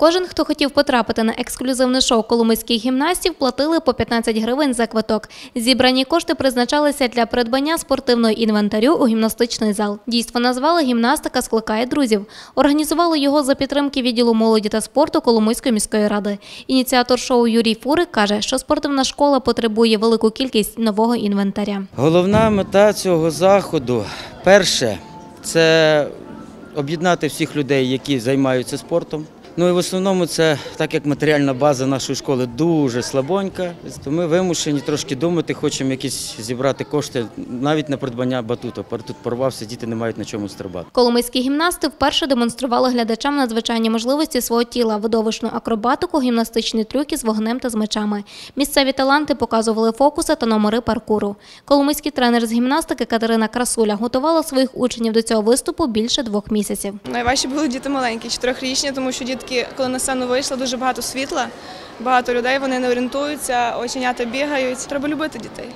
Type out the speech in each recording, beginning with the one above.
Кожен, хто хотів потрапити на ексклюзивне шоу коломийських гімнастів, платили по 15 гривень за квиток. Зібрані кошти призначалися для придбання спортивного інвентарю у гімнастичний зал. Дійство назвали гімнастика скликає друзів. Організували його за підтримки відділу молоді та спорту Коломийської міської ради. Ініціатор шоу Юрій Фурик каже, що спортивна школа потребує велику кількість нового інвентаря. Головна мета цього заходу перше це об'єднати всіх людей, які займаються спортом. Ну і в основному це так як матеріальна база нашої школи дуже слабонька, то ми вимушені трошки думати, хочемо якісь зібрати кошти навіть на придбання батуту. Батут порвався, діти не мають на чому стрибати. Коломийські гімнасти вперше демонстрували глядачам надзвичайні можливості свого тіла, видовищну акробатику, гімнастичні трюки з вогнем та з мечами. Місцеві таланти показували фокуси та номери паркуру. Коломийський тренер з гімнастики Катерина Красуля готувала своїх учнів до цього виступу більше двох місяців. Найважче були діти маленькі, чотирьохрічні, тому що дітки, коли на сцену вийшли, дуже багато світла, багато людей, вони не орієнтуються, оченята бігають. Треба любити дітей.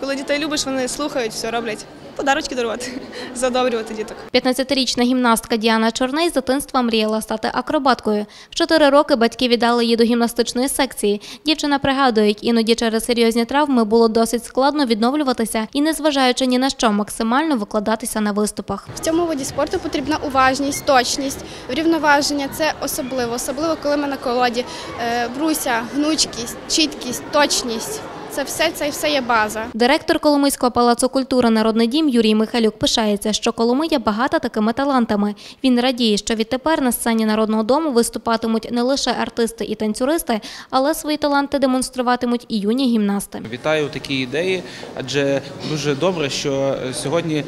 Коли дітей любиш, вони слухають, все роблять. Подарочки дарувати, задобрювати діток. 15-річна гімнастка Діана Чорний з дитинства мріяла стати акробаткою. В 4 роки батьки віддали її до гімнастичної секції. Дівчина пригадує, як іноді через серйозні травми було досить складно відновлюватися і, незважаючи ні на що, максимально викладатися на виступах. В цьому виді спорту потрібна уважність, точність, врівноваження. Це особливо, особливо коли ми на колоді. Е, Бруся, гнучкість, чіткість, точність. Це все, це все є база. Директор Коломийського палацу культури Народний дім Юрій Михайлюк пишається, що Коломия багата такими талантами. Він радіє, що відтепер на сцені народного дому виступатимуть не лише артисти і танцюристи, але свої таланти демонструватимуть і юні гімнасти. Вітаю такі ідеї, адже дуже добре, що сьогодні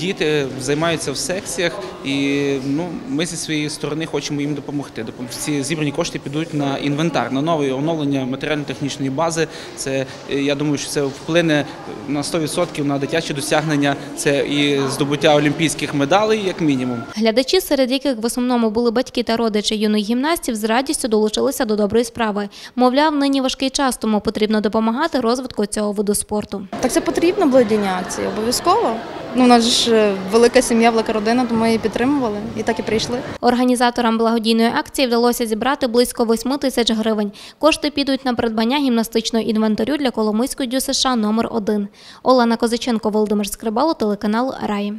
діти займаються в секціях, і ну, ми зі своєї сторони хочемо їм допомогти. Допом- Ці зібрані кошти підуть на інвентар, на нове оновлення матеріально-технічної бази. Це я думаю, що це вплине на 100% на дитячі досягнення. Це і здобуття олімпійських медалей, як мінімум. Глядачі, серед яких в основному були батьки та родичі юних гімнастів, з радістю долучилися до доброї справи. Мовляв, нині важкий час, тому потрібно допомагати розвитку цього виду спорту. Так це потрібно благодійні акції, обов'язково. Ну, у нас ж е, велика сім'я, велика родина, тому її підтримували і так і прийшли. Організаторам благодійної акції вдалося зібрати близько 8 тисяч гривень. Кошти підуть на придбання гімнастичного інвентарю для Коломийської ДЮСШ номер 1 Олена Козиченко, Володимир Скрибало, телеканал Раї.